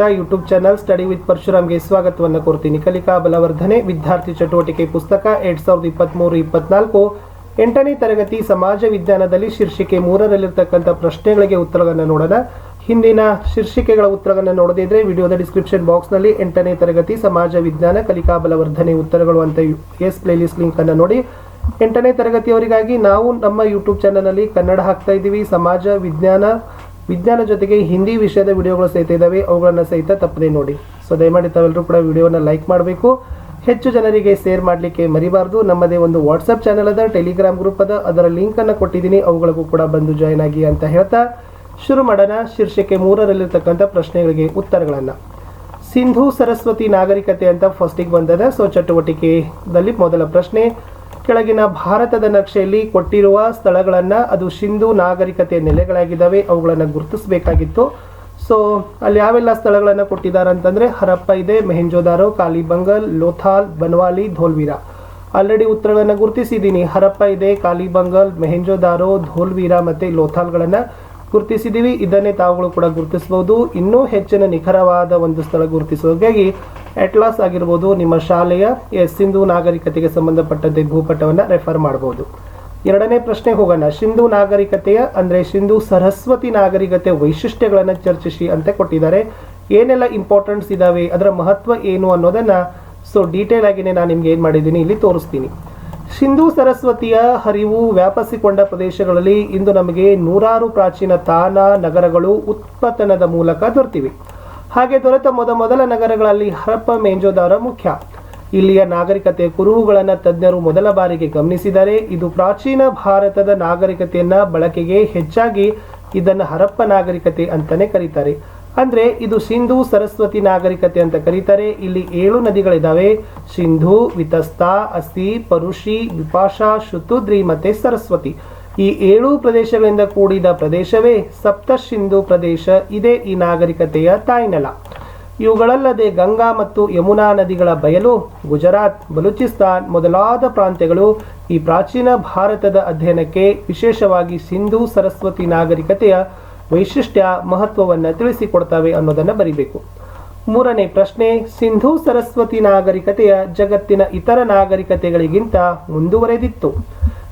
YouTube channel study with ಪರಶುರಾಮ್ಗೆ ಸ್ವಾಗತವನ್ನು ಕೋರ್ತೀನಿ. ಕಲಿಕಾ ಬಲವರ್ಧನೆ, ವಿದ್ಯಾರ್ಥಿ ಚಟುವಟಿಕೆ ಪುಸ್ತಕ, ಎರಡ್ ಸಾವಿರದ ಇಪ್ಪತ್ತ್ಮೂರು ಇಪ್ಪತ್ನಾಲ್ಕು. ಎಂಟನೇ ತರಗತಿ ಸಮಾಜ ವಿಜ್ಞಾನದಲ್ಲಿ ಶೀರ್ಷಿಕೆ ಮೂರರಲ್ಲಿರ್ತಕ್ಕಂಥ ಪ್ರಶ್ನೆಗಳಿಗೆ ಉತ್ತರಗಳನ್ನು ನೋಡೋಣ. ಹಿಂದಿನ ಶೀರ್ಷಿಕೆಗಳ ಉತ್ತರಗಳನ್ನು ನೋಡದಿದ್ರೆ ವಿಡಿಯೋದ ಡಿಸ್ಕ್ರಿಪ್ಷನ್ ಬಾಕ್ಸ್ನಲ್ಲಿ ಎಂಟನೇ ತರಗತಿ ಸಮಾಜ ವಿಜ್ಞಾನ, ಕಲಿಕಾ ಬಲವರ್ಧನೆ ಉತ್ತರಗಳು ಅಂತ ಎಸ್ ಪ್ಲೇಲಿಸ್ಟ್ ಲಿಂಕ್ ಅನ್ನು ನೋಡಿ. ಎಂಟನೇ ತರಗತಿಯವರಿಗಾಗಿ ನಾವು ನಮ್ಮ ಯೂಟ್ಯೂಬ್ ಚಾನಲ್ನಲ್ಲಿ ಕನ್ನಡ ಹಾಕ್ತಾ ಇದ್ದೀವಿ. ಸಮಾಜ ವಿಜ್ಞಾನ ವಿಜ್ಞಾನ ಜೊತೆಗೆ ಹಿಂದಿ ವಿಷಯದ ವಿಡಿಯೋಗಳು ಸಹಿತ ಇದ್ದಾವೆ ಅವುಗಳನ್ನು ಸಹಿತ ತಪ್ಪದೆ ನೋಡಿ. ಸೊ ದಯಮಾಡಿ ತಾವೆಲ್ಲರೂ ಕೂಡ ವಿಡಿಯೋನ ಲೈಕ್ ಮಾಡಬೇಕು. ಹೆಚ್ಚು ಜನರಿಗೆ ಶೇರ್ ಮಾಡಲಿಕ್ಕೆ ಮರಿಬಾರ್ದು. ನಮ್ಮದೇ ಒಂದು ವಾಟ್ಸಪ್ ಚಾನಲ್ ಅದ ಟೆಲಿಗ್ರಾಮ್ ಗ್ರೂಪ್ ಅದ. ಅದರ ಲಿಂಕ್ ಅನ್ನು ಕೊಟ್ಟಿದ್ದೀನಿ. ಅವುಗಳಿಗೂ ಕೂಡ ಬಂದು ಜಾಯ್ನ್ ಆಗಿ ಅಂತ ಹೇಳ್ತಾ ಶುರು ಮಾಡೋಣ. ಶೀರ್ಷಿಕೆ ಮೂರರಲ್ಲಿರ್ತಕ್ಕಂಥ ಪ್ರಶ್ನೆಗಳಿಗೆ ಉತ್ತರಗಳನ್ನು. ಸಿಂಧು ಸರಸ್ವತಿ ನಾಗರಿಕತೆ ಅಂತ ಫಸ್ಟಿಗೆ ಬಂದದ. ಸೊ ಚಟುವಟಿಕೆದಲ್ಲಿ ಮೊದಲ ಪ್ರಶ್ನೆ. ಕೆಳಗಿನ ಭಾರತದ ನಕ್ಷೆಯಲ್ಲಿ ಕೊಟ್ಟಿರುವ ಸ್ಥಳಗಳನ್ನು ಅದು ಸಿಂಧು ನಾಗರಿಕತೆ ನೆಲೆಗಳಾಗಿದ್ದಾವೆ, ಅವುಗಳನ್ನು ಗುರುತಿಸಬೇಕಾಗಿತ್ತು. ಸೊ ಅಲ್ಲಿ ಯಾವೆಲ್ಲ ಸ್ಥಳಗಳನ್ನು ಕೊಟ್ಟಿದ್ದಾರೆ ಅಂತಂದ್ರೆ ಹರಪ್ಪ ಇದೆ, ಮೆಹೆಂಜೋದಾರೋ, ಕಾಲಿಬಂಗಲ್, ಲೋಥಾಲ್, ಬನ್ವಾಲಿ, ಧೋಲ್ವೀರ. ಆಲ್ರೆಡಿ ಉತ್ತರಗಳನ್ನು ಗುರುತಿಸಿದ್ದೀನಿ. ಹರಪ್ಪ ಇದೆ, ಕಾಲಿಬಂಗಲ್, ಮೆಹೆಂಜೋದಾರೋ, ಧೋಲ್ವೀರ ಮತ್ತು ಲೋಥಾಲ್ಗಳನ್ನು ಗುರುತಿಸಿದ್ದೀವಿ. ಇದನ್ನೇ ತಾವುಗಳು ಕೂಡ ಗುರುತಿಸಬಹುದು ಇನ್ನೂ ಹೆಚ್ಚಿನ ನಿಖರವಾದ ಒಂದು ಸ್ಥಳ ಗುರುತಿಸುವುದಾಗಿ ಅಟ್ಲಾಸ್ ಆಗಿರ್ಬೋದು, ನಿಮ್ಮ ಶಾಲೆಯ ಎಸ್ ಸಿಂಧು ನಾಗರಿಕತೆಗೆ ಸಂಬಂಧಪಟ್ಟಂತೆ ಭೂಪಟವನ್ನು ರೆಫರ್ ಮಾಡ್ಬೋದು. ಎರಡನೇ ಪ್ರಶ್ನೆ ಹೋಗೋಣ. ಸಿಂಧು ನಾಗರಿಕತೆಯ, ಅಂದರೆ ಸಿಂಧು ಸರಸ್ವತಿ ನಾಗರಿಕತೆ ವೈಶಿಷ್ಟ್ಯಗಳನ್ನು ಚರ್ಚಿಸಿ ಅಂತ ಕೊಟ್ಟಿದ್ದಾರೆ. ಏನೆಲ್ಲ ಇಂಪಾರ್ಟೆಂಟ್ಸ್ ಇದಾವೆ, ಅದರ ಮಹತ್ವ ಏನು ಅನ್ನೋದನ್ನು ಸೊ ಡೀಟೇಲ್ ಆಗಿನೇ ನಾನು ನಿಮ್ಗೆ ಏನು ಮಾಡಿದ್ದೀನಿ, ಇಲ್ಲಿ ತೋರಿಸ್ತೀನಿ. ಸಿಂಧು ಸರಸ್ವತಿಯ ಹರಿವು ವ್ಯಾಪಿಸಿಕೊಂಡ ಪ್ರದೇಶಗಳಲ್ಲಿ ಇಂದು ನಮಗೆ ನೂರಾರು ಪ್ರಾಚೀನ ತಾಣ ನಗರಗಳು ಉತ್ಪತನದ ಮೂಲಕ ದೊರೆತಿವೆ. ಹಾಗೆ ದೊರೆತ ಮೊದ ಮೊದಲ ನಗರಗಳಲ್ಲಿ ಹರಪ್ಪ ಮೇಂಜೋದಾರ ಮುಖ್ಯ. ಇಲ್ಲಿಯ ನಾಗರಿಕತೆ ಕುರುಹುಗಳನ್ನು ತಜ್ಞರು ಮೊದಲ ಬಾರಿಗೆ ಗಮನಿಸಿದರೆ, ಇದು ಪ್ರಾಚೀನ ಭಾರತದ ನಾಗರಿಕತೆಯನ್ನ ಬಳಕೆಗೆ ಹೆಚ್ಚಾಗಿ ಇದನ್ನು ಹರಪ್ಪ ನಾಗರಿಕತೆ ಅಂತಾನೆ ಕರೀತಾರೆ. ಅಂದ್ರೆ ಇದು ಸಿಂಧು ಸರಸ್ವತಿ ನಾಗರಿಕತೆ ಅಂತ ಕರೀತಾರೆ. ಇಲ್ಲಿ ಏಳು ನದಿಗಳಿದಾವೆ. ಸಿಂಧು, ವಿತಸ್ತಾ, ಅಸ್ತಿ, ಪರುಷಿ ವಿಪಾಶಾ ಶುತುದ್ರಿ ಮತ್ತೆ ಸರಸ್ವತಿ. ಈ ಏಳು ಪ್ರದೇಶಗಳಿಂದ ಕೂಡಿದ ಪ್ರದೇಶವೇ ಸಪ್ತ ಸಿಂಧು ಪ್ರದೇಶ. ಇದೇ ಈ ನಾಗರಿಕತೆಯ ತಾಯ್ನೆಲ ಇವುಗಳಲ್ಲದೆ ಗಂಗಾ ಮತ್ತು ಯಮುನಾ ನದಿಗಳ ಬಯಲು, ಗುಜರಾತ್, ಬಲೂಚಿಸ್ತಾನ್ ಮೊದಲಾದ ಪ್ರಾಂತ್ಯಗಳು ಈ ಪ್ರಾಚೀನ ಭಾರತದ ಅಧ್ಯಯನಕ್ಕೆ ವಿಶೇಷವಾಗಿ ಸಿಂಧೂ ಸರಸ್ವತಿ ನಾಗರಿಕತೆಯ ವೈಶಿಷ್ಟ್ಯ ಮಹತ್ವವನ್ನು ತಿಳಿಸಿಕೊಡ್ತವೆ ಅನ್ನೋದನ್ನು ಬರೀಬೇಕು. ಮೂರನೇ ಪ್ರಶ್ನೆ, ಸಿಂಧೂ ಸರಸ್ವತಿ ನಾಗರಿಕತೆಯ ಜಗತ್ತಿನ ಇತರ ನಾಗರಿಕತೆಗಳಿಗಿಂತ ಮುಂದುವರೆದಿತ್ತು.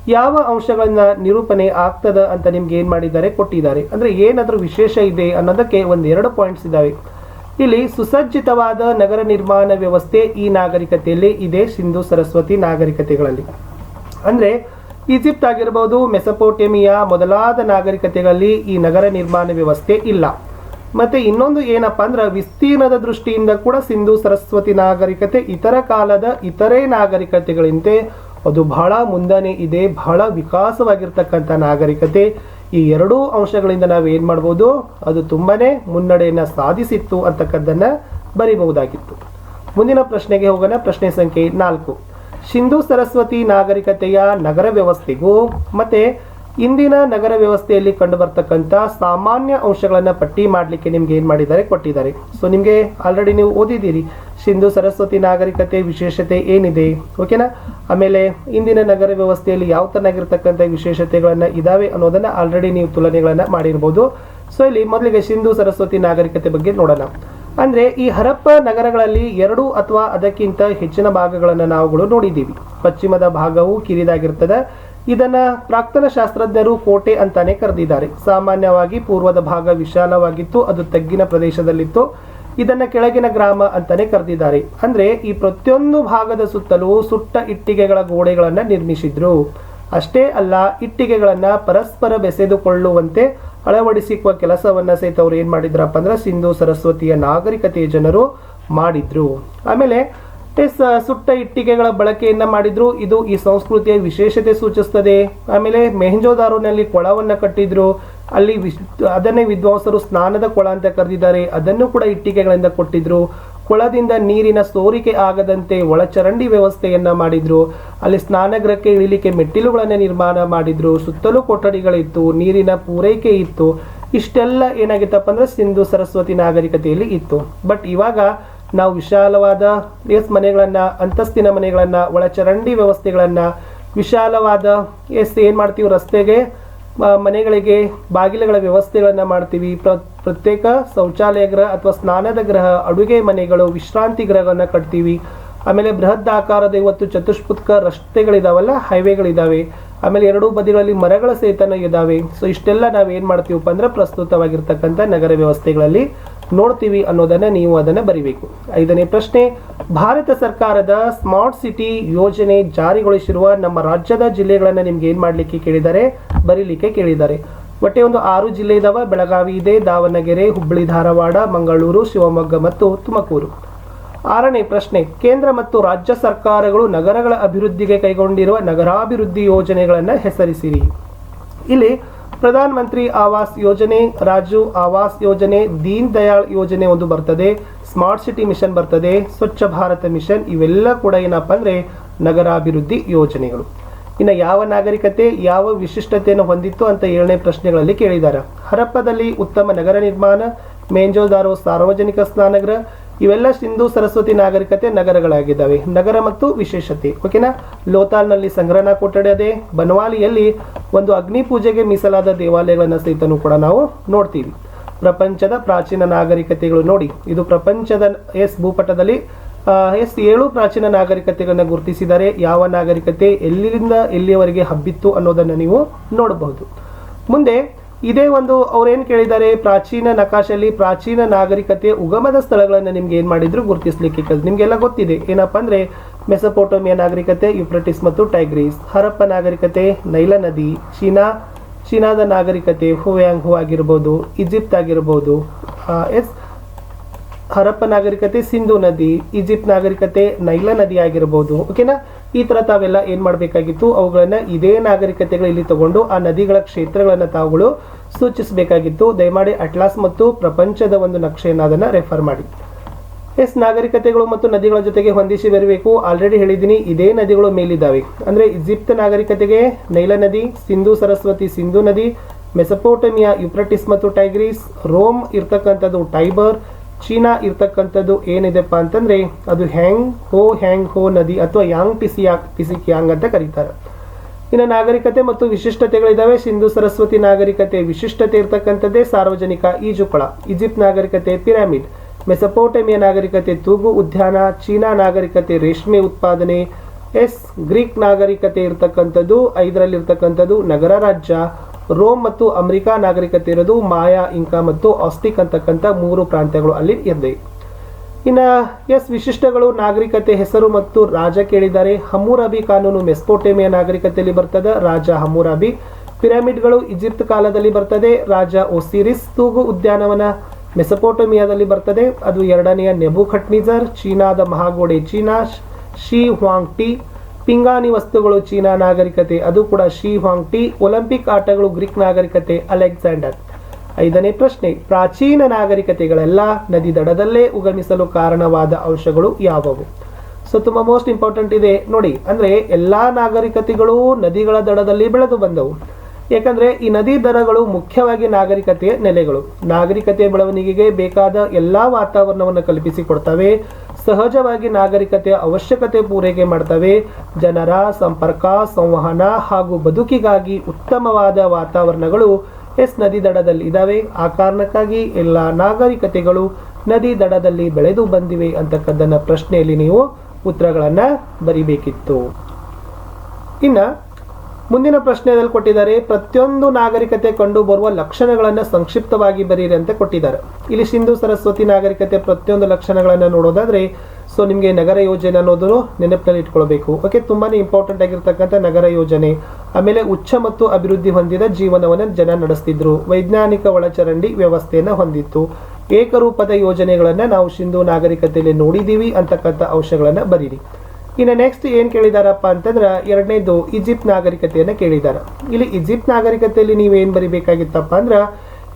ಯಾವ ಅಂಶಗಳನ್ನ ನಿರೂಪಣೆ ಆಗ್ತದ ಅಂತ ನಿಮ್ಗೆ ಏನು ಮಾಡಿದ್ದಾರೆ, ಕೊಟ್ಟಿದ್ದಾರೆ? ಅಂದ್ರೆ ಏನಾದರೂ ವಿಶೇಷ ಇದೆ ಅನ್ನೋದಕ್ಕೆ ಒಂದೆರಡು ಪಾಯಿಂಟ್ಸ್ ಇದ್ದಾವೆ ಇಲ್ಲಿ ಸುಸಜ್ಜಿತವಾದ ನಗರ ನಿರ್ಮಾಣ ವ್ಯವಸ್ಥೆ ಈ ನಾಗರಿಕತೆಯಲ್ಲಿ ಇದೆ, ಸಿಂಧು ಸರಸ್ವತಿ ನಾಗರಿಕತೆಗಳಲ್ಲಿ. ಅಂದ್ರೆ ಈಜಿಪ್ಟ್ ಆಗಿರಬಹುದು ಮೆಸಪೋಟೆಮಿಯಾ ಮೊದಲಾದ ನಾಗರಿಕತೆಗಳಲ್ಲಿ ಈ ನಗರ ನಿರ್ಮಾಣ ವ್ಯವಸ್ಥೆ ಇಲ್ಲ. ಮತ್ತೆ ಇನ್ನೊಂದು ಏನಪ್ಪಾ ಅಂದ್ರೆ ವಿಸ್ತೀರ್ಣದ ದೃಷ್ಟಿಯಿಂದ ಕೂಡ ಸಿಂಧು ಸರಸ್ವತಿ ನಾಗರಿಕತೆ ಇತರ ಕಾಲದ ಇತರೆ ನಾಗರಿಕತೆಗಳಿಂತೆ ಅದು ಬಹಳ ಮುಂದಾನೆ ಇದೆ, ಬಹಳ ವಿಕಾಸವಾಗಿರ್ತಕ್ಕಂಥ ನಾಗರಿಕತೆ. ಈ ಎರಡೂ ಅಂಶಗಳಿಂದ ನಾವು ಏನು ಮಾಡ್ಬೋದು? ಅದು ತುಂಬಾ ಮುನ್ನಡೆಯನ್ನ ಸಾಧಿಸಿತ್ತು ಅಂತಕ್ಕದ್ದನ್ನ ಬರೀಬಹುದಾಗಿತ್ತು. ಮುಂದಿನ ಪ್ರಶ್ನೆಗೆ ಹೋಗೋಣ. ಪ್ರಶ್ನೆ ಸಂಖ್ಯೆ ನಾಲ್ಕು. ಸಿಂಧು ಸರಸ್ವತಿ ನಾಗರಿಕತೆಯ ನಗರ ವ್ಯವಸ್ಥೆಗೂ ಮತ್ತೆ ಇಂದಿನ ನಗರ ವ್ಯವಸ್ಥೆಯಲ್ಲಿ ಕಂಡುಬರ್ತಕ್ಕಂಥ ಸಾಮಾನ್ಯ ಅಂಶಗಳನ್ನು ಪಟ್ಟಿ ಮಾಡಲಿಕ್ಕೆ ನಿಮ್ಗೆ ಏನು ಮಾಡಿದ್ದಾರೆ, ಕೊಟ್ಟಿದ್ದಾರೆ. ಸೊ ನಿಮಗೆ ಆಲ್ರೆಡಿ ನೀವು ಓದಿದ್ದೀರಿ. ಸಿಂಧು ಸರಸ್ವತಿ ನಾಗರಿಕತೆ ವಿಶೇಷತೆ ಏನಿದೆ? ಓಕೆನಾ ಆಮೇಲೆ ಇಂದಿನ ನಗರ ವ್ಯವಸ್ಥೆಯಲ್ಲಿ ಯಾವ ತರನಾಗಿರ್ತಕ್ಕಂಥ ವಿಶೇಷತೆಗಳನ್ನ ಇದಾವೆ ಅನ್ನೋದನ್ನ ಆಲ್ರೆಡಿ ನೀವು ತುಲನೆಗಳನ್ನು ಮಾಡಿರ್ಬೋದು. ಸೊ ಇಲ್ಲಿ ಮೊದಲಿಗೆ ಸಿಂಧು ಸರಸ್ವತಿ ನಾಗರಿಕತೆ ಬಗ್ಗೆ ನೋಡೋಣ. ಅಂದ್ರೆ ಈ ಹರಪ್ಪ ನಗರಗಳಲ್ಲಿ ಎರಡು ಅಥವಾ ಅದಕ್ಕಿಂತ ಹೆಚ್ಚಿನ ಭಾಗಗಳನ್ನು ನಾವುಗಳು ನೋಡಿದ್ದೀವಿ. ಪಶ್ಚಿಮದ ಭಾಗವು ಕಿರಿದಾಗಿರ್ತದೆ ಇದನ್ನ ಪ್ರಾಕ್ತನ ಶಾಸ್ತ್ರಜ್ಞರು ಕೋಟೆ ಅಂತಾನೆ ಕರೆದಿದ್ದಾರೆ. ಸಾಮಾನ್ಯವಾಗಿ ಪೂರ್ವದ ಭಾಗ ವಿಶಾಲವಾಗಿತ್ತು, ಅದು ತಗ್ಗಿನ ಪ್ರದೇಶದಲ್ಲಿತ್ತು. ಇದನ್ನ ಕೆಳಗಿನ ಗ್ರಾಮ ಅಂತಾನೆ ಕರೆದಿದ್ದಾರೆ. ಅಂದ್ರೆ ಈ ಪ್ರತಿಯೊಂದು ಭಾಗದ ಸುತ್ತಲೂ ಸುಟ್ಟ ಇಟ್ಟಿಗೆಗಳ ಗೋಡೆಗಳನ್ನ ನಿರ್ಮಿಸಿದ್ರು. ಅಷ್ಟೇ ಅಲ್ಲ, ಇಟ್ಟಿಗೆಗಳನ್ನ ಪರಸ್ಪರ ಬೆಸೆದುಕೊಳ್ಳುವಂತೆ ಅಳವಡಿಸಿರುವ ಕೆಲಸವನ್ನ ಸಹಿತ ಅವ್ರು ಏನ್ ಮಾಡಿದ್ರಪ್ಪ ಅಂದ್ರೆ ಸಿಂಧು ಸರಸ್ವತಿಯ ನಾಗರಿಕತೆಯ ಜನರು ಮಾಡಿದ್ರು. ಆಮೇಲೆ ಎಸ್ ಸುಟ್ಟ ಇಟ್ಟಿಗೆಗಳ ಬಳಕೆಯನ್ನ ಮಾಡಿದ್ರು. ಇದು ಈ ಸಂಸ್ಕೃತಿಯ ವಿಶೇಷತೆ ಸೂಚಿಸ್ತದೆ. ಆಮೇಲೆ ಮೆಹಂಜೋದಾರೋನಲ್ಲಿ ಕೊಳವನ್ನ ಕಟ್ಟಿದ್ರು. ಅಲ್ಲಿ ವಿಶ್, ಅದನ್ನೇ ವಿದ್ವಾಂಸರು ಸ್ನಾನದ ಕೊಳ ಅಂತ ಕರೆದಿದ್ದಾರೆ. ಅದನ್ನು ಕೂಡ ಇಟ್ಟಿಗೆಗಳಿಂದ ಕೊಟ್ಟಿದ್ರು. ಕೊಳದಿಂದ ನೀರಿನ ಸೋರಿಕೆ ಆಗದಂತೆ ಒಳಚರಂಡಿ ವ್ಯವಸ್ಥೆಯನ್ನ ಮಾಡಿದ್ರು. ಅಲ್ಲಿ ಸ್ನಾನಗೃಹಕ್ಕೆ ಇಳಿಲಿಕ್ಕೆ ಮೆಟ್ಟಿಲುಗಳನ್ನು ನಿರ್ಮಾಣ ಮಾಡಿದ್ರು. ಸುತ್ತಲೂ ಕೊಠಡಿಗಳಿತ್ತು, ನೀರಿನ ಪೂರೈಕೆ ಇತ್ತು. ಇಷ್ಟೆಲ್ಲ ಏನಾಗಿತ್ತಪ್ಪ ಅಂದ್ರೆ ಸಿಂಧು ಸರಸ್ವತಿ ನಾಗರಿಕತೆಯಲ್ಲಿ ಇತ್ತು. ಬಟ್ ಇವಾಗ ನಾವು ವಿಶಾಲವಾದ ಎಸ್ ಮನೆಗಳನ್ನು, ಅಂತಸ್ತಿನ ಮನೆಗಳನ್ನು, ಒಳಚರಂಡಿ ವ್ಯವಸ್ಥೆಗಳನ್ನು, ವಿಶಾಲವಾದ ಎಸ್ ಏನು ಮಾಡ್ತೀವಿ, ರಸ್ತೆಗೆ ಮನೆಗಳಿಗೆ ಬಾಗಿಲುಗಳ ವ್ಯವಸ್ಥೆಗಳನ್ನು ಮಾಡ್ತೀವಿ. ಪ್ರ, ಪ್ರತ್ಯೇಕ ಶೌಚಾಲಯ ಗೃಹ ಅಥವಾ ಸ್ನಾನದ ಗೃಹ ಅಡುಗೆ ಮನೆಗಳು, ವಿಶ್ರಾಂತಿ ಗೃಹಗಳನ್ನು ಕಟ್ತೀವಿ. ಆಮೇಲೆ ಬೃಹತ್ ಆಕಾರದ ಇವತ್ತು ಚತುಷ್ಪುತ್ಕ ರಸ್ತೆಗಳಿದಾವಲ್ಲ, ಹೈವೇಗಳಿದಾವೆ. ಆಮೇಲೆ ಎರಡೂ ಬದಿಗಳಲ್ಲಿ ಮರಗಳ ಸಹಿತನ ಇದಾವೆ. ಸೊ ಇಷ್ಟೆಲ್ಲ ನಾವು ಏನು ಮಾಡ್ತೀವಪ್ಪ ಅಂದ್ರೆ ಪ್ರಸ್ತುತವಾಗಿರ್ತಕ್ಕಂಥ ನಗರ ವ್ಯವಸ್ಥೆಗಳಲ್ಲಿ ನೋಡ್ತೀವಿ ಅನ್ನೋದನ್ನ ನೀವು ಅದನ್ನ ಬರಿಬೇಕು. ಐದನೇ ಪ್ರಶ್ನೆ, ಭಾರತ ಸರ್ಕಾರದ ಸ್ಮಾರ್ಟ್ ಸಿಟಿ ಯೋಜನೆ ಜಾರಿಗೊಳಿಸಿರುವ ನಮ್ಮ ರಾಜ್ಯದ ಜಿಲ್ಲೆಗಳನ್ನು ನಿಮ್ಗೆ ಏನು ಮಾಡಲಿಕ್ಕೆ ಕೇಳಿದ್ದಾರೆ? ಬರೀಲಿಕ್ಕೆ ಕೇಳಿದ್ದಾರೆ. ಒಟ್ಟೆ ಒಂದು ಆರು ಜಿಲ್ಲೆ ಇದಾವ. ಬೆಳಗಾವಿ ಇದೆ, ದಾವಣಗೆರೆ, ಹುಬ್ಬಳ್ಳಿ, ಧಾರವಾಡ, ಮಂಗಳೂರು, ಶಿವಮೊಗ್ಗ ಮತ್ತು ತುಮಕೂರು. ಆರನೇ ಪ್ರಶ್ನೆ, ಕೇಂದ್ರ ಮತ್ತು ರಾಜ್ಯ ಸರ್ಕಾರಗಳು ನಗರಗಳ ಅಭಿವೃದ್ಧಿಗೆ ಕೈಗೊಂಡಿರುವ ನಗರಾಭಿವೃದ್ಧಿ ಯೋಜನೆಗಳನ್ನು ಹೆಸರಿಸಿರಿ. ಇಲ್ಲಿ ಪ್ರಧಾನ ಮಂತ್ರಿ ಆವಾಸ್ ಯೋಜನೆ, ರಾಜು ಆವಾಸ್ ಯೋಜನೆ, ದೀನ್ ದಯಾಳ್ ಯೋಜನೆ ಒಂದು ಬರ್ತದೆ, ಸ್ಮಾರ್ಟ್ ಸಿಟಿ ಮಿಷನ್ ಬರ್ತದೆ, ಸ್ವಚ್ಛ ಭಾರತ ಮಿಷನ್ ಇವೆಲ್ಲ ಕೂಡ ಏನಪ್ಪ ಅಂದರೆ ನಗರಾಭಿವೃದ್ಧಿ ಯೋಜನೆಗಳು. ಇನ್ನು ಯಾವ ನಾಗರಿಕತೆ, ಯಾವ ವಿಶಿಷ್ಟತೆಯನ್ನು ಹೊಂದಿತ್ತು ಅಂತ ಏಳನೇ ಪ್ರಶ್ನೆಗಳಲ್ಲಿ ಕೇಳಿದ್ದಾರೆ ಹರಪ್ಪದಲ್ಲಿ ಉತ್ತಮ ನಗರ ನಿರ್ಮಾಣ ಮೇಂಜೋದಾರೋ ಸಾರ್ವಜನಿಕ ಸ್ನಾನಗೃಹ ಇವೆಲ್ಲ ಸಿಂಧು ಸರಸ್ವತಿ ನಾಗರಿಕತೆ ನಗರಗಳಾಗಿದ್ದಾವೆ. ನಗರ ಮತ್ತು ವಿಶೇಷತೆ. ಓಕೆನಾ? ಲೋತಾಲ್ನಲ್ಲಿ ಸಂಗ್ರಹಣಾ ಕೊಠಡಿ ಅದೇ. ಬನವಾಲಿಯಲ್ಲಿ ಒಂದು ಅಗ್ನಿ ಪೂಜೆಗೆ ಮೀಸಲಾದ ದೇವಾಲಯಗಳನ್ನ ಸಹಿತನೂ ಕೂಡ ನಾವು ನೋಡ್ತೀವಿ. ಪ್ರಪಂಚದ ಪ್ರಾಚೀನ ನಾಗರಿಕತೆಗಳು ನೋಡಿ. ಇದು ಪ್ರಪಂಚದ ಎಸ್ ಭೂಪಟದಲ್ಲಿ ಎಸ್ ಏಳು ಪ್ರಾಚೀನ ನಾಗರಿಕತೆಗಳನ್ನ ಗುರುತಿಸಿದರೆ ಯಾವ ನಾಗರಿಕತೆ ಎಲ್ಲಿಂದ ಎಲ್ಲಿಯವರೆಗೆ ಹಬ್ಬಿತ್ತು ಅನ್ನೋದನ್ನ ನೀವು ನೋಡಬಹುದು. ಮುಂದೆ ಇದೇ ಒಂದು ಅವ್ರೇನು ಕೇಳಿದ್ದಾರೆ? ಪ್ರಾಚೀನ ನಕಾಶಲ್ಲಿ ಪ್ರಾಚೀನ ನಾಗರಿಕತೆ ಉಗಮದ ಸ್ಥಳಗಳನ್ನು ನಿಮ್ಗೆ ಏನು ಮಾಡಿದ್ರು ಗುರುತಿಸ್ಲಿಕ್ಕೆ ನಿಮಗೆಲ್ಲ ಗೊತ್ತಿದೆ. ಏನಪ್ಪ ಅಂದರೆ ಮೆಸಪೋಟೋಮಿಯಾ ನಾಗರಿಕತೆ ಯುಪ್ರಟಿಸ್ ಮತ್ತು ಟೈಗ್ರೀಸ್. ಹರಪ್ಪ ನಾಗರಿಕತೆ, ನೈಲ ನದಿ, ಚೀನಾ, ಚೀನಾದ ನಾಗರಿಕತೆ, ಹುವ್ಯಾಂಗ್ ಹೂ ಆಗಿರ್ಬೋದು, ಈಜಿಪ್ಟ್ ಆಗಿರ್ಬೋದು ಎಸ್ ಹರಪ್ಪ ನಾಗರಿಕತೆ, ಸಿಂಧು ನದಿ, ಈಜಿಪ್ಟ್ ನಾಗರಿಕತೆ, ನೈಲ ನದಿ ಆಗಿರ್ಬೋದು ಓಕೆನಾ ಈ ತರ ತಾವೆಲ್ಲ ಏನು ಮಾಡಬೇಕಾಗಿತ್ತು? ಅವುಗಳನ್ನ ಇದೇ ನಾಗರಿಕತೆಗಳು ಇಲ್ಲಿ ತಗೊಂಡು ಆ ನದಿಗಳ ಕ್ಷೇತ್ರಗಳನ್ನು ತಾವುಗಳು ಸೂಚಿಸಬೇಕಾಗಿತ್ತು. ದಯಮಾಡಿ ಅಟ್ಲಾಸ್ ಮತ್ತು ಪ್ರಪಂಚದ ಒಂದು ನಕ್ಷೆಯನ್ನು ಅದನ್ನ ರೆಫರ್ ಮಾಡಿ. ಎಸ್ ನಾಗರಿಕತೆಗಳು ಮತ್ತು ನದಿಗಳ ಜೊತೆಗೆ ಹೊಂದಿಸಿ ಬರಬೇಕು. ಆಲ್ರೆಡಿ ಹೇಳಿದ್ದೀನಿ ಇದೇ ನದಿಗಳು ಮೇಲಿದ್ದಾವೆ. ಅಂದ್ರೆ ಈಜಿಪ್ಟ್ ನಾಗರಿಕತೆಗೆ ನೈಲ ನದಿ, ಸಿಂಧು ಸರಸ್ವತಿ ಸಿಂಧು ನದಿ ಮೆಸಪೋಟಮಿಯಾ ಯುಪ್ರಟಿಸ್ ಮತ್ತು ಟೈಗ್ರೀಸ್ ರೋಮ್ ಇರ್ತಕ್ಕಂಥದ್ದು ಟೈಬರ್ ಚೀನಾ ಇರ್ತಕ್ಕಂಥದ್ದು ಏನಿದೆಪ್ಪ ಅಂತಂದ್ರೆ ಅದು ಹ್ಯಾಂಗ್ ಹೋ ಹ್ಯಾಂಗ್ ಹೋ ನದಿ ಅಥವಾ ಯಾಂಗ್ ಟಿಸಿಯಾ ಯಾಂಗ್ ಅಂತ ಕರೀತಾರೆ. ಇನ್ನು ನಾಗರಿಕತೆ ಮತ್ತು ವಿಶಿಷ್ಟತೆಗಳಿದ್ದಾವೆ ಸಿಂಧು ಸರಸ್ವತಿ ನಾಗರಿಕತೆ ವಿಶಿಷ್ಟತೆ ಇರ್ತಕ್ಕಂಥದ್ದೇ ಸಾರ್ವಜನಿಕ ಈಜುಕೊಳ. ಈಜಿಪ್ಟ್ ನಾಗರಿಕತೆ ಪಿರಾಮಿಡ್. ಮೆಸಪೋಟೆಮಿಯ ನಾಗರಿಕತೆ ತೂಗು ಉದ್ಯಾನ. ಚೀನಾ ನಾಗರಿಕತೆ ರೇಷ್ಮೆ ಉತ್ಪಾದನೆ. ಎಸ್, ಗ್ರೀಕ್ ನಾಗರಿಕತೆ ಇರ್ತಕ್ಕಂಥದ್ದು, ಐದರಲ್ಲಿರ್ತಕ್ಕಂಥದ್ದು ನಗರ ರಾಜ್ಯ. ರೋಮ್ ಮತ್ತು ಅಮೆರಿಕಾ ನಾಗರಿಕತೆ ಇರೋದು ಮಾಯಾ, ಇಂಕಾ ಮತ್ತು ಆಸ್ಟಿಕ್ ಅಂತಕ್ಕಂಥ ಮೂರು ಪ್ರಾಂತ್ಯಗಳು ಅಲ್ಲಿ ಇದೆ ಇನ್ನ ಎಸ್ ವಿಶಿಷ್ಟಗಳು ನಾಗರಿಕತೆ ಹೆಸರು ಮತ್ತು ರಾಜ ಕೇಳಿದ್ದಾರೆ. ಹಮ್ಮುರಾಬಿ ಕಾನೂನು ಮೆಸ್ಪೋಟೇಮಿಯ ನಾಗರಿಕತೆಯಲ್ಲಿ ಬರ್ತದೆ. ರಾಜ ಹಮ್ಮುರಾಬಿ ಪಿರಮಿಡ್ಗಳು ಈಜಿಪ್ಟ್ ಕಾಲದಲ್ಲಿ ಬರ್ತದೆ. ರಾಜ ಒಸಿರಿಸ್ ತೂಗು ಉದ್ಯಾನವನ ಮೆಸಪೋಟೋಮಿಯಾದಲ್ಲಿ ಬರ್ತದೆ. ಅದು ಎರಡನೆಯ ನೆಬುಖಟ್ನಿಜರ್, ಚೀನಾದ ಮಹಾಗೋಡೆ ಚೀನಾ ಶಿ ಹ್ವಾಂಗ್ ಟಿ ಪಿಂಗಾಣಿ ವಸ್ತುಗಳು ಚೀನಾ ನಾಗರಿಕತೆ, ಅದು ಕೂಡ ಶಿ ಹಾಂಗ್ ಟಿ, ಒಲಿಂಪಿಕ್ ಆಟಗಳು ಗ್ರೀಕ್ ನಾಗರಿಕತೆ, ಅಲೆಕ್ಸಾಂಡರ್. ಐದನೇ ಪ್ರಶ್ನೆ, ಪ್ರಾಚೀನ ನಾಗರಿಕತೆಗಳೆಲ್ಲ ನದಿ ದಡದಲ್ಲೇ ಉಗಮಿಸಲು ಕಾರಣವಾದ ಅಂಶಗಳು ಯಾವುವು? ಸೊ ತುಂಬ ಮೋಸ್ಟ್ ಇಂಪಾರ್ಟೆಂಟ್ ಇದೆ. ನೋಡಿ, ಅಂದ್ರೆ ಎಲ್ಲಾ ನಾಗರಿಕತೆಗಳು ನದಿಗಳ ದಡದಲ್ಲಿ ಬೆಳೆದು ಬಂದವು. ಯಾಕಂದ್ರೆ ಈ ನದಿ ದಡಗಳು ಮುಖ್ಯವಾಗಿ ನಾಗರಿಕತೆಯ ನೆಲೆಗಳು. ನಾಗರಿಕತೆಯ ಬೆಳವಣಿಗೆಗೆ ಬೇಕಾದ ಎಲ್ಲಾ ವಾತಾವರಣವನ್ನು ಕಲ್ಪಿಸಿಕೊಡ್ತವೆ ಸಹಜವಾಗಿ ನಾಗರಿಕತೆಯ ಅವಶ್ಯಕತೆ ಪೂರೈಕೆ ಮಾಡ್ತವೆ. ಜನರ ಸಂಪರ್ಕ, ಸಂವಹನ ಹಾಗೂ ಬದುಕಿಗಾಗಿ ಉತ್ತಮವಾದ ವಾತಾವರಣಗಳು ಎಸ್ ನದಿ ದಡದಲ್ಲಿ ಇದಾವೆ. ಆ ಕಾರಣಕ್ಕಾಗಿ ಎಲ್ಲ ನಾಗರಿಕತೆಗಳು ನದಿ ದಡದಲ್ಲಿ ಬೆಳೆದು ಬಂದಿವೆ ಅಂತಕ್ಕಂಥ ಪ್ರಶ್ನೆಯಲ್ಲಿ ನೀವು ಉತ್ತರಗಳನ್ನು ಬರಿಬೇಕಿತ್ತು. ಇನ್ನ ಮುಂದಿನ ಪ್ರಶ್ನೆಯಲ್ಲಿ ಕೊಟ್ಟಿದ್ದಾರೆ, ಪ್ರತಿಯೊಂದು ನಾಗರಿಕತೆ ಕಂಡು ಬರುವ ಲಕ್ಷಣಗಳನ್ನ ಸಂಕ್ಷಿಪ್ತವಾಗಿ ಬರೀರಿ ಅಂತ ಕೊಟ್ಟಿದ್ದಾರೆ. ಇಲ್ಲಿ ಸಿಂಧು ಸರಸ್ವತಿ ನಾಗರಿಕತೆ ಪ್ರತಿಯೊಂದು ಲಕ್ಷಣಗಳನ್ನು ನೋಡೋದಾದ್ರೆ ಸೊ ನಿಮಗೆ ನಗರ ಯೋಜನೆ ಅನ್ನೋದನ್ನು ನೆನಪಿನಲ್ಲಿ ಇಟ್ಕೊಳ್ಬೇಕು. ಓಕೆ ತುಂಬಾನೇ ಇಂಪಾರ್ಟೆಂಟ್ ಆಗಿರ್ತಕ್ಕಂಥ ನಗರ ಯೋಜನೆ. ಆಮೇಲೆ ಉಚ್ಚ ಮತ್ತು ಅಭಿವೃದ್ಧಿ ಹೊಂದಿದ ಜೀವನವನ್ನು ಜನ ನಡೆಸ್ತಿದ್ರು. ವೈಜ್ಞಾನಿಕ ಒಳಚರಂಡಿ ವ್ಯವಸ್ಥೆಯನ್ನು ಹೊಂದಿತ್ತು. ಏಕರೂಪದ ಯೋಜನೆಗಳನ್ನು ನಾವು ಸಿಂಧು ನಾಗರಿಕತೆಯಲ್ಲಿ ನೋಡಿದೀವಿ ಅಂತಕ್ಕಂಥ ಅಂಶಗಳನ್ನು ಬರೀರಿ. ಇನ್ನು ನೆಕ್ಸ್ಟ್ ಏನು ಕೇಳಿದಾರಪ್ಪ ಅಂತಂದ್ರೆ ಎರಡನೇದು ಈಜಿಪ್ಟ್ ನಾಗರಿಕತೆಯನ್ನು ಕೇಳಿದಾರ. ಇಲ್ಲಿ ಈಜಿಪ್ಟ್ ನಾಗರಿಕತೆಯಲ್ಲಿ ನೀವೇನು ಬರಿಬೇಕಾಗಿತ್ತಪ್ಪ ಅಂದ್ರೆ,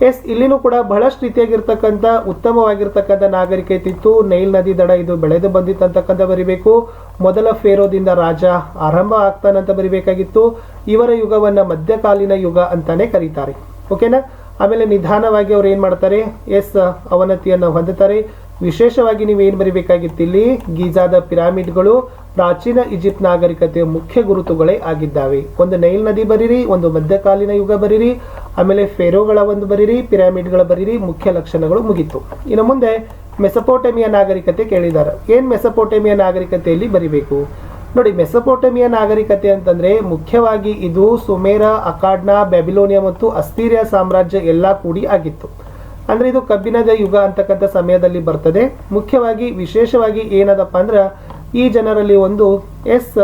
ಎಸ್, ಇಲ್ಲಿನೂ ಕೂಡ ಬಹಳಷ್ಟು ರೀತಿಯಾಗಿರ್ತಕ್ಕಂಥ ಉತ್ತಮವಾಗಿರ್ತಕ್ಕಂಥ ನಾಗರಿಕತೆ ಇತ್ತು ನೈಲ್ ನದಿ ದಡ ಇದು ಬೆಳೆದು ಬಂದಿತ್ತು ಅಂತಕ್ಕಂಥ ಬರಿಬೇಕು. ಮೊದಲ ಫೇರೋದಿಂದ ರಾಜ ಆರಂಭ ಆಗ್ತಾನಂತ ಬರಿಬೇಕಾಗಿತ್ತು. ಇವರ ಯುಗವನ್ನ ಮಧ್ಯಕಾಲೀನ ಯುಗ ಅಂತಾನೆ ಕರೀತಾರೆ. ಓಕೆನಾ? ಆಮೇಲೆ ನಿಧಾನವಾಗಿ ಅವ್ರು ಏನು ಮಾಡ್ತಾರೆ? ಎಸ್, ಅವನತಿಯನ್ನು ಹೊಂದುತ್ತಾರೆ. ವಿಶೇಷವಾಗಿ ನೀವು ಏನು ಬರಿಬೇಕಾಗಿತ್ತು ಇಲ್ಲಿ ಗೀಜಾದ ಪಿರಾಮಿಡ್ಗಳು ಪ್ರಾಚೀನ ಈಜಿಪ್ಟ್ ನಾಗರಿಕತೆಯ ಮುಖ್ಯ ಗುರುತುಗಳೇ ಆಗಿದ್ದಾವೆ. ಒಂದು ನೈಲ್ ನದಿ ಬರೀರಿ, ಒಂದು ಮಧ್ಯಕಾಲೀನ ಯುಗ ಬರೀರಿ, ಆಮೇಲೆ ಫೆರೋಗಳ ಒಂದು ಬರೀರಿ, ಪಿರಾಮಿಡ್ಗಳ ಬರೀರಿ, ಮುಖ್ಯ ಲಕ್ಷಣಗಳು ಮುಗಿತು. ಇನ್ನು ಮುಂದೆ ಮೆಸಪೋಟಮಿಯಾ ನಾಗರಿಕತೆ ಕೇಳಿದ್ದಾರೆ. ಏನ್ ಮೆಸಪೋಟಮಿಯಾ ನಾಗರಿಕತೆಯಲ್ಲಿ ಬರಿಬೇಕು? ನೋಡಿ, ಮೆಸಪೋಟಮಿಯಾ ನಾಗರಿಕತೆ ಅಂತಂದ್ರೆ ಮುಖ್ಯವಾಗಿ ಇದು ಸುಮೇರ, ಅಕಾಡ್ನಾ ಬೆಬಿಲೋನಿಯಾ ಮತ್ತು ಅಸ್ತೀರಿಯಾ ಸಾಮ್ರಾಜ್ಯ ಎಲ್ಲ ಕೂಡಿ ಆಗಿತ್ತು. ಅಂದ್ರೆ ಇದು ಕಬ್ಬಿಣದ ಯುಗ ಅಂತಕ್ಕಂಥ ಸಮಯದಲ್ಲಿ ಬರ್ತದೆ. ಮುಖ್ಯವಾಗಿ, ವಿಶೇಷವಾಗಿ ಏನದಪ್ಪ ಅಂದ್ರೆ, ಈ ಜನರಲ್ಲಿ ಒಂದು ಎಸ್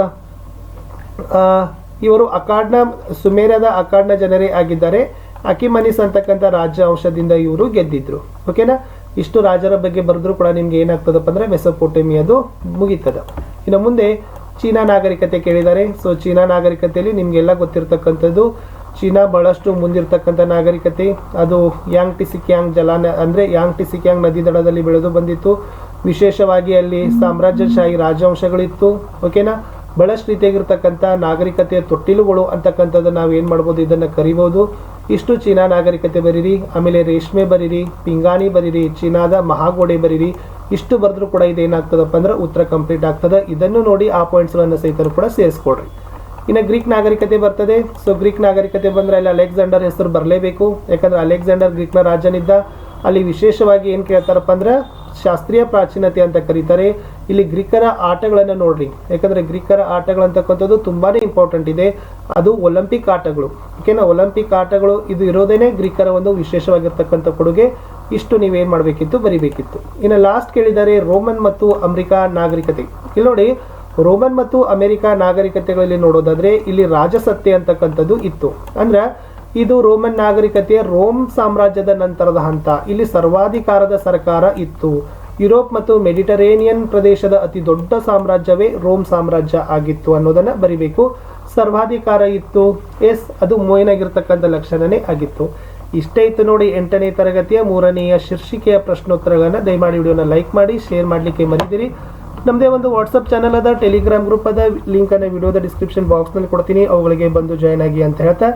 ಇವರು ಅಕಾಡ್ನ ಸುಮೇರದ ಅಕಾಡ್ನ ಜನರೇ ಆಗಿದ್ದಾರೆ. ಅಕಿಮನಿಸ್ ಅಂತಕ್ಕಂಥ ರಾಜ್ಯ ಅಂಶದಿಂದ ಇವರು ಗೆದ್ದಿದ್ರು. ಓಕೆನಾ? ಇಷ್ಟು ರಾಜರ ಬಗ್ಗೆ ಬರೆದ್ರು ಕೂಡ ನಿಮ್ಗೆ ಏನಾಗ್ತದಪ್ಪ ಅಂದ್ರೆ ಮೆಸಪೋಟಮಿಯದು ಮುಗೀತದ. ಇನ್ನು ಮುಂದೆ ಚೀನಾ ನಾಗರಿಕತೆ ಕೇಳಿದ್ದಾರೆ ಸೊ ಚೀನಾ ನಾಗರಿಕತೆಯಲ್ಲಿ ನಿಮ್ಗೆಲ್ಲ ಗೊತ್ತಿರ್ತಕ್ಕಂಥದ್ದು ಚೀನಾ ಬಹಳಷ್ಟು ಮುಂದಿರ್ತಕ್ಕಂಥ ನಾಗರಿಕತೆ. ಅದು ಯಾಂಗ್ ಟಿಸಿಕ್ಯಾಂಗ್ ಜಲಾನ ಅಂದರೆ ಯಾಂಗ್ ಟಿಸಿಕ್ಯಾಂಗ್ ನದಿ ದಡದಲ್ಲಿ ಬೆಳೆದು ಬಂದಿತ್ತು. ವಿಶೇಷವಾಗಿ ಅಲ್ಲಿ ಸಾಮ್ರಾಜ್ಯಶಾಹಿ ರಾಜವಂಶಗಳಿತ್ತು. ಓಕೆನಾ ಬಹಳಷ್ಟು ರೀತಿಯಾಗಿರ್ತಕ್ಕಂಥ ನಾಗರಿಕತೆಯ ತೊಟ್ಟಿಲುಗಳು ಅಂತಕ್ಕಂಥದ್ದು ನಾವು ಏನು ಮಾಡ್ಬೋದು? ಇದನ್ನು ಕರಿಬೋದು. ಇಷ್ಟು ಚೀನಾ ನಾಗರಿಕತೆ ಬರೀರಿ, ಆಮೇಲೆ ರೇಷ್ಮೆ ಬರೀರಿ, ಪಿಂಗಾಣಿ ಬರೀರಿ, ಚೀನಾದ ಮಹಾಗೋಡೆ ಬರೀರಿ. ಇಷ್ಟು ಬರೆದ್ರೂ ಕೂಡ ಇದೇನಾಗ್ತದಪ್ಪ ಅಂದ್ರೆ ಉತ್ತರ ಕಂಪ್ಲೀಟ್ ಆಗ್ತದೆ. ಇದನ್ನು ನೋಡಿ ಆ ಪಾಯಿಂಟ್ಸ್ಗಳನ್ನು ಸಹಿತರು ಕೂಡ ಸೇರಿಸ್ಕೊಡ್ರಿ ಇನ್ನು ಗ್ರೀಕ್ ನಾಗರಿಕತೆ ಬರ್ತದೆ. ಸೊ ಗ್ರೀಕ್ ನಾಗರಿಕತೆ ಬಂದರೆ ಅಲ್ಲಿ ಅಲೆಕ್ಸಾಂಡರ್ ಹೆಸರು ಬರಲೇಬೇಕು. ಯಾಕಂದ್ರೆ ಅಲೆಕ್ಸಾಂಡರ್ ಗ್ರೀಕ್ನ ರಾಜನಿದ್ದ. ಅಲ್ಲಿ ವಿಶೇಷವಾಗಿ ಏನು ಕೇಳ್ತಾರಪ್ಪ ಅಂದ್ರೆ ಶಾಸ್ತ್ರೀಯ ಪ್ರಾಚೀನತೆ ಅಂತ ಕರೀತಾರೆ. ಇಲ್ಲಿ ಗ್ರೀಕರ ಆಟಗಳನ್ನು ನೋಡ್ರಿ. ಯಾಕಂದ್ರೆ ಗ್ರೀಕರ ಆಟಗಳಂತಕ್ಕಂಥದ್ದು ತುಂಬಾನೇ ಇಂಪಾರ್ಟೆಂಟ್ ಇದೆ. ಅದು ಒಲಿಂಪಿಕ್ ಆಟಗಳು. ಓಕೆನಾ ಒಲಿಂಪಿಕ್ ಆಟಗಳು ಇದು ಇರೋದೇನೆ ಗ್ರೀಕರ ಒಂದು ವಿಶೇಷವಾಗಿರ್ತಕ್ಕಂಥ ಕೊಡುಗೆ. ಇಷ್ಟು ನೀವೇನು ಮಾಡಬೇಕಿತ್ತು? ಬರಿಬೇಕಿತ್ತು. ಇನ್ನು ಲಾಸ್ಟ್ ಕೇಳಿದ್ದಾರೆ ರೋಮನ್ ಮತ್ತು ಅಮೆರಿಕ ನಾಗರಿಕತೆ. ಇಲ್ಲಿ ನೋಡಿ ರೋಮನ್ ಮತ್ತು ಅಮೆರಿಕ ನಾಗರಿಕತೆಗಳಲ್ಲಿ ನೋಡೋದಾದ್ರೆ ಇಲ್ಲಿ ರಾಜಸತ್ತೆ ಅಂತಕ್ಕಂಥದ್ದು ಇತ್ತು. ಅಂದ್ರೆ ಇದು ರೋಮನ್ ನಾಗರಿಕತೆಯ ರೋಮ್ ಸಾಮ್ರಾಜ್ಯದ ನಂತರದ ಹಂತ. ಇಲ್ಲಿ ಸರ್ವಾಧಿಕಾರದ ಸರ್ಕಾರ ಇತ್ತು. ಯುರೋಪ್ ಮತ್ತು ಮೆಡಿಟರೇನಿಯನ್ ಪ್ರದೇಶದ ಅತಿ ದೊಡ್ಡ ಸಾಮ್ರಾಜ್ಯವೇ ರೋಮ್ ಸಾಮ್ರಾಜ್ಯ ಆಗಿತ್ತು ಅನ್ನೋದನ್ನ ಬರಿಬೇಕು. ಸರ್ವಾಧಿಕಾರ ಇತ್ತು. ಎಸ್, ಅದು ಮೋಯನಾಗಿರ್ತಕ್ಕಂಥ ಲಕ್ಷಣನೇ ಆಗಿತ್ತು. ಇಷ್ಟೇ ಇತ್ತು ನೋಡಿ ಎಂಟನೇ ತರಗತಿಯ ಮೂರನೆಯ ಶೀರ್ಷಿಕೆಯ ಪ್ರಶ್ನೋತ್ತರಗಳನ್ನು ದಯಮಾಡಿ ವಿಡಿಯೋನ ಲೈಕ್ ಮಾಡಿ, ಶೇರ್ ಮಾಡಲಿಕ್ಕೆ ಮರಿದಿರಿ ನಮ್ಮದೇ ಒಂದು ವಾಟ್ಸಪ್ ಚಾನಲ್ ಅದ ಟೆಲಿಗ್ರಾಮ್ ಗ್ರೂಪ್ ಅದ ಲಿಂಕ್ ಅನ್ನ ವಿಡಿಯೋದ ಡಿಸ್ಕ್ರಿಪ್ಷನ್ ಬಾಕ್ಸ್ನಲ್ಲಿ ಕೊಡ್ತೀನಿ, ಅವುಗಳಿಗೆ ಬಂದು ಜಾಯ್ನ್ ಆಗಿ ಅಂತ ಹೇಳ್ತಾ.